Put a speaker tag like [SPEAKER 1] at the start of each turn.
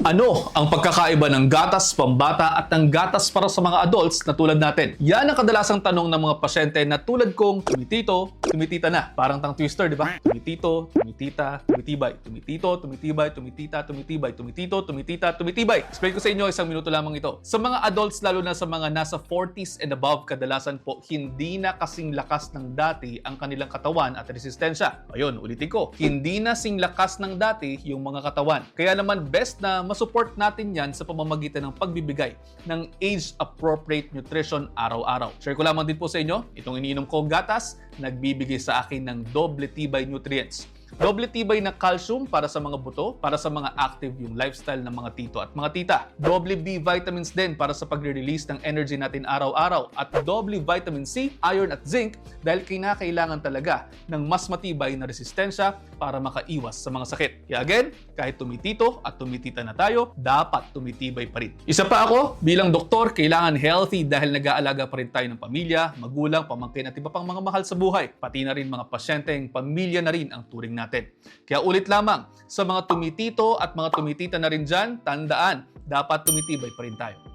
[SPEAKER 1] Ano ang pagkakaiba ng gatas pambata at ng gatas para sa mga adults na tulad natin? Yan ang kadalasang tanong ng mga pasyente na tulad kong tumitito, tumitita na. Parang tang twister, di ba? Tumitito, tumitita, tumitibay. Tumitito, tumitibay, tumitita, tumitibay. Tumitito, tumitita, tumitibay. Explain ko sa inyo isang minuto lamang ito. Sa mga adults, lalo na sa mga nasa 40s and above, kadalasan po hindi na kasing lakas ng dati ang kanilang katawan at resistensya. Ayun, ulitin ko. Hindi na sing lakas ng dati yung mga katawan. Kaya naman best na masupport natin yan sa pamamagitan ng pagbibigay ng age-appropriate nutrition araw-araw. Share ko lamang din po sa inyo, itong iniinom ko gatas, nagbibigay sa akin ng doble tibay nutrients. Doble tibay na calcium para sa mga buto, para sa mga active yung lifestyle ng mga tito at mga tita. Doble B vitamins din para sa pagre-release ng energy natin araw-araw. At doble vitamin C, iron at zinc dahil kinakailangan talaga ng mas matibay na resistensya para makaiwas sa mga sakit. Kaya again, kahit tumitito at tumitita na tayo, dapat tumitibay pa rin. Isa pa ako, bilang doktor, kailangan healthy dahil nag-aalaga pa rin tayo ng pamilya, magulang, pamangkin at iba pang mga mahal sa buhay. Pati na rin mga pasyenteng pamilya na rin ang turing natin. Kaya ulit lamang, sa mga tumitito at mga tumitita na rin dyan, tandaan, dapat tumitibay pa rin tayo.